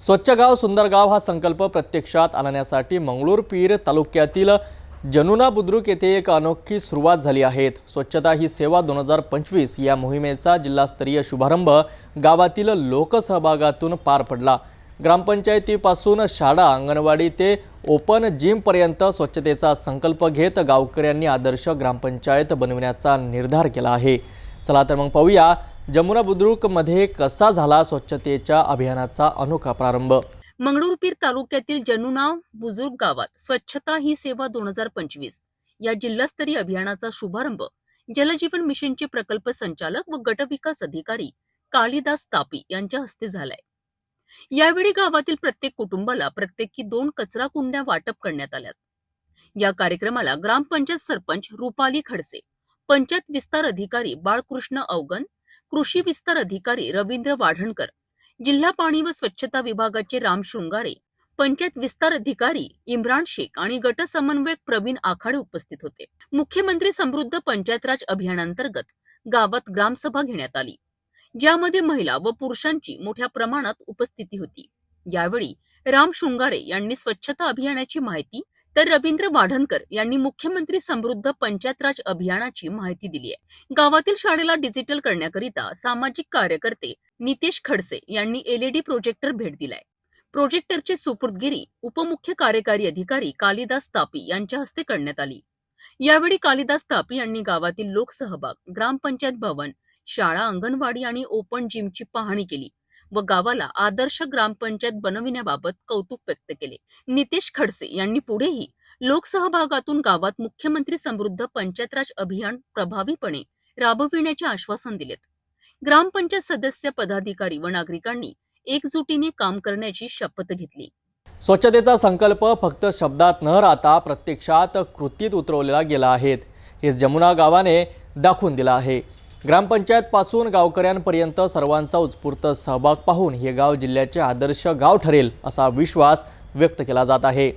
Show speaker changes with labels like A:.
A: स्वच्छ गाव सुंदर गाव हा संकल्प प्रत्यक्षात आणण्यासाठी मंगळूरपीर तालुक्यातील जनुना बुद्रुक येथे एक अनोखी सुरुवात झाली आहे. स्वच्छता ही सेवा दोन हजार पंचवीस या मोहिमेचा जिल्हास्तरीय शुभारंभ गावातील लोकसहभागातून पार पडला. ग्रामपंचायतीपासून शाळा अंगणवाडी ते ओपन जिमपर्यंत स्वच्छतेचा संकल्प घेत गावकऱ्यांनी आदर्श ग्रामपंचायत बनविण्याचा निर्धार केला आहे. चला तर मग पाहूया जमुना बुद्रुकमध्ये कसा झाला स्वच्छतेच्या अभियानाचा अनोखा प्रारंभ.
B: मंगळूरपीर तालुक्यातील जनुनाव बुजुर्ग गावात स्वच्छता ही सेवा दोन हजार पंचवीस या जिल्हास्तरीय अभियानाचा शुभारंभ जलजीवन मिशनचे प्रकल्प संचालक व गटविकास अधिकारी कालिदास तापी यांच्या हस्ते झालाय. यावेळी गावातील प्रत्येक कुटुंबाला प्रत्येकी दोन कचरा कुंड्या वाटप करण्यात आल्यात. या कार्यक्रमाला ग्रामपंचायत सरपंच रुपाली खडसे पंचायत विस्तार अधिकारी बाळकृष्ण अवगन कृषी विस्तार अधिकारी रवींद्र वाढणकर जिल्हा पाणी व स्वच्छता विभागाचे राम शृंगारे पंचायत विस्तार अधिकारी इम्रान शेख आणि गट समन्वयक प्रवीण आखाडे उपस्थित होते. मुख्यमंत्री समृद्ध पंचायत राज अभियानांतर्गत गावात ग्रामसभा घेण्यात आली ज्यामध्ये महिला व पुरुषांची मोठ्या प्रमाणात उपस्थिती होती. यावेळी राम शृंगारे यांनी स्वच्छता अभियानाची माहिती तर रवींद्र वाढणकर यांनी मुख्यमंत्री समृद्ध पंचायत राज अभियानाची माहिती दिली आहे. गावातील शाळेला डिजिटल करण्याकरिता सामाजिक कार्यकर्ते नितेश खडसे यांनी एलईडी प्रोजेक्टर भेट दिलाय. प्रोजेक्टरची सुपूर्दगिरी उपमुख्य कार्यकारी अधिकारी कालिदास तापी यांच्या हस्ते करण्यात आली. यावेळी कालिदास तापी यांनी गावातील लोकसहभाग ग्रामपंचायत भवन शाळा अंगणवाडी आणि ओपन जिमची पाहणी केली. व गावाला आदर्श ग्रामपंचायत बनविण्याबाबत कौतुक व्यक्त केले. नितेश खडसे यांनी पुढेही लोकसहभागातून गावात मुख्यमंत्री समृद्ध पंचायत राज अभियान प्रभावीपणे राबविण्याचे आश्वासन दिलेत. ग्रामपंचायत सदस्य पदाधिकारी व नागरिकांनी एकजुटीने काम करण्याची शपथ घेतली.
A: स्वच्छतेचा संकल्प फक्त शब्दात न राहता प्रत्यक्षात कृतीत उतरवलेला गेला आहे. हे जमुना गावाने दाखवून दिला आहे. ग्रामपंचायतपासून गावकऱ्यांपर्यंत सर्वांचा उत्स्फूर्त सहभाग पाहून हे गाव जिल्ह्याचे आदर्श गाव ठरेल असा विश्वास व्यक्त केला जात आहे.